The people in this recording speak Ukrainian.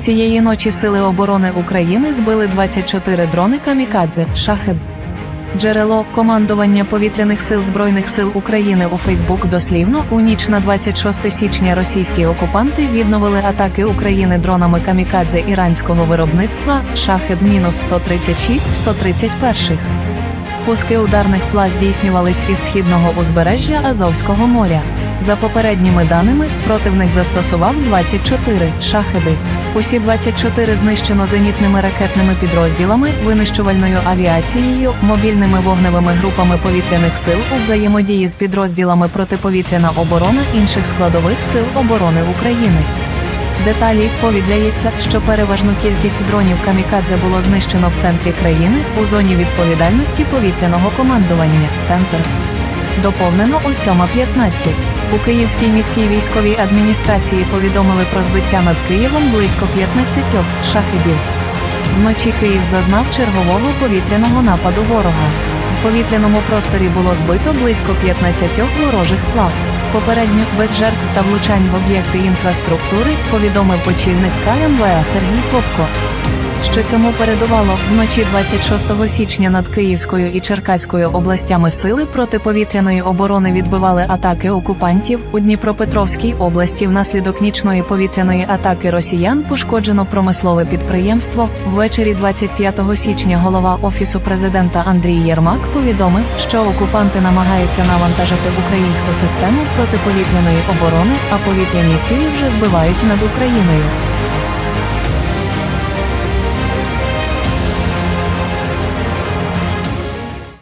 Цієї ночі Сили оборони України збили 24 дрони камікадзе Шахед. Джерело командування повітряних сил Збройних сил України у Фейсбук дослівно у ніч на 26 січня російські окупанти відновили атаки України дронами камікадзе іранського виробництва Шахед мінус 136 131 Пуски ударних плаз здійснювались із східного узбережжя Азовського моря. За попередніми даними, противник застосував 24 шахеди. Усі 24 знищено зенітними ракетними підрозділами, винищувальною авіацією, мобільними вогневими групами повітряних сил у взаємодії з підрозділами протиповітряна оборона інших складових сил оборони України. Деталі повідомляється, що переважну кількість дронів камікадзе було знищено в центрі країни у зоні відповідальності повітряного командування. Центр доповнено о 7.15. У Київській міській військовій адміністрації повідомили про збиття над Києвом близько 15 шахедів. Вночі Київ зазнав чергового повітряного нападу ворога. В повітряному просторі було збито близько 15 ворожих плав. Попередньо без жертв та влучань в об'єкти інфраструктури повідомив очільник КМВА Сергій Попко. Що цьому передувало вночі 26 січня над Київською і Черкаською областями сили протиповітряної оборони відбивали атаки окупантів у Дніпропетровській області. Внаслідок нічної повітряної атаки росіян пошкоджено промислове підприємство. Ввечері 25 січня голова офісу президента Андрій Єрмак повідомив, що окупанти намагаються навантажити українську систему протиповітряної оборони, а повітряні цілі вже збивають над Україною.